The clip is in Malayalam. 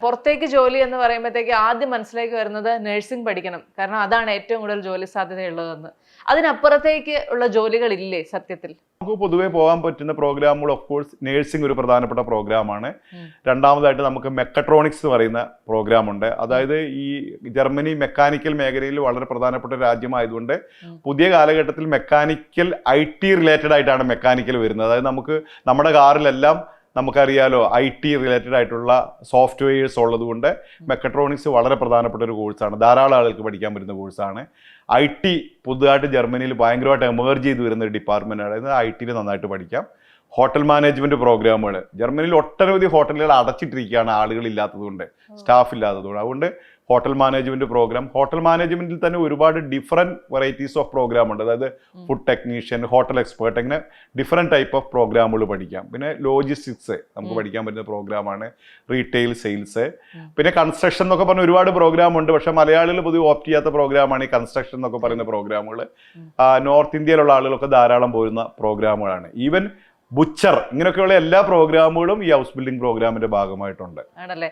പുറത്തേക്ക് ജോലി എന്ന് പറയുമ്പോഴത്തേക്ക് ആദ്യം മനസ്സിലേക്ക് വരുന്നത് നഴ്സിംഗ് പഠിക്കണം. കാരണം അതാണ് ഏറ്റവും കൂടുതൽ ജോലി സാധ്യതയുള്ളതെന്ന്. അതിനപ്പുറത്തേക്ക് ഉള്ള ജോലികളില്ലേ സത്യത്തിൽ? നമുക്ക് പൊതുവേ പോകാൻ പറ്റുന്ന പ്രോഗ്രാമുകൾ ഓഫ് കോഴ്സ് നേഴ്സിംഗ് ഒരു പ്രധാനപ്പെട്ട പ്രോഗ്രാമാണ്. രണ്ടാമതായിട്ട് നമുക്ക് മെക്കട്രോണിക്സ് എന്ന് പറയുന്ന പ്രോഗ്രാം ഉണ്ട് അതായത് ഈ ജർമ്മനി മെക്കാനിക്കൽ മേഖലയിൽ വളരെ പ്രധാനപ്പെട്ട രാജ്യമായതുകൊണ്ട് പുതിയ കാലഘട്ടത്തിൽ മെക്കാനിക്കൽ ഐ ടി റിലേറ്റഡ് ആയിട്ടാണ് മെക്കാനിക്കൽ വരുന്നത്. അതായത് നമുക്ക് നമ്മുടെ കാറിലെല്ലാം നമുക്കറിയാലോ ഐ ടി റിലേറ്റഡ് ആയിട്ടുള്ള സോഫ്റ്റ്വെയർസ് ഉള്ളത് കൊണ്ട് മെക്കട്രോണിക്സ് വളരെ പ്രധാനപ്പെട്ട ഒരു കോഴ്സാണ് ധാരാളം ആളുകൾക്ക് പഠിക്കാൻ പറ്റുന്ന കോഴ്സാണ് ഐ ടി പുതുതായിട്ട് ജർമ്മനിയിൽ ഭയങ്കരമായിട്ട് എമേർജ് ചെയ്ത് വരുന്ന ഒരു ഡിപ്പാർട്ട്മെന്റ് അതായത് ഐ ടിയിൽ നന്നായിട്ട് പഠിക്കാം. ഹോട്ടൽ മാനേജ്മെന്റ് പ്രോഗ്രാമുകൾ ജർമ്മനിയിൽ ഒട്ടനവധി ഹോട്ടലുകൾ അടച്ചിട്ടിരിക്കുകയാണ് ആളുകൾ ഇല്ലാത്തതുകൊണ്ട് സ്റ്റാഫ് ഇല്ലാത്തതുകൊണ്ട്. അതുകൊണ്ട് ഹോട്ടൽ മാനേജ്മെന്റ് പ്രോഗ്രാം ഹോട്ടൽ മാനേജ്മെന്റിൽ തന്നെ ഒരുപാട് ഡിഫറെന്റ് വെറൈറ്റീസ് ഓഫ് പ്രോഗ്രാം ഉണ്ട്. അതായത് ഫുഡ് ടെക്നീഷ്യൻ ഹോട്ടൽ എക്സ്പേർട്ട് അങ്ങനെ ഡിഫറെന്റ് ടൈപ്പ് ഓഫ് പ്രോഗ്രാമുകൾ പഠിക്കാം. പിന്നെ ലോജിസ്റ്റിക്സ് നമുക്ക് പഠിക്കാൻ പറ്റുന്ന പ്രോഗ്രാമാണ് റീറ്റെയിൽ സെയിൽസ് പിന്നെ കൺസ്ട്രക്ഷൻ എന്നൊക്കെ പറഞ്ഞ ഒരുപാട് പ്രോഗ്രാം ഉണ്ട്. പക്ഷെ മലയാളികൾ പൊതുവെ ഓപ്റ്റ് ചെയ്യാത്ത പ്രോഗ്രാമാണ് ഈ കൺസ്ട്രക്ഷൻ എന്നൊക്കെ പറയുന്ന പ്രോഗ്രാമുകൾ നോർത്ത് ഇന്ത്യയിലുള്ള ആളുകളൊക്കെ ധാരാളം പോരുന്ന പ്രോഗ്രാമുകളാണ് ഈവൻ ബുച്ചർ ഇങ്ങനെയൊക്കെയുള്ള എല്ലാ പ്രോഗ്രാമുകളും ഈ ഹൗസ് ബിൽഡിംഗ് പ്രോഗ്രാമിന്റെ ഭാഗമായിട്ടുണ്ട്. ആണല്ലേ?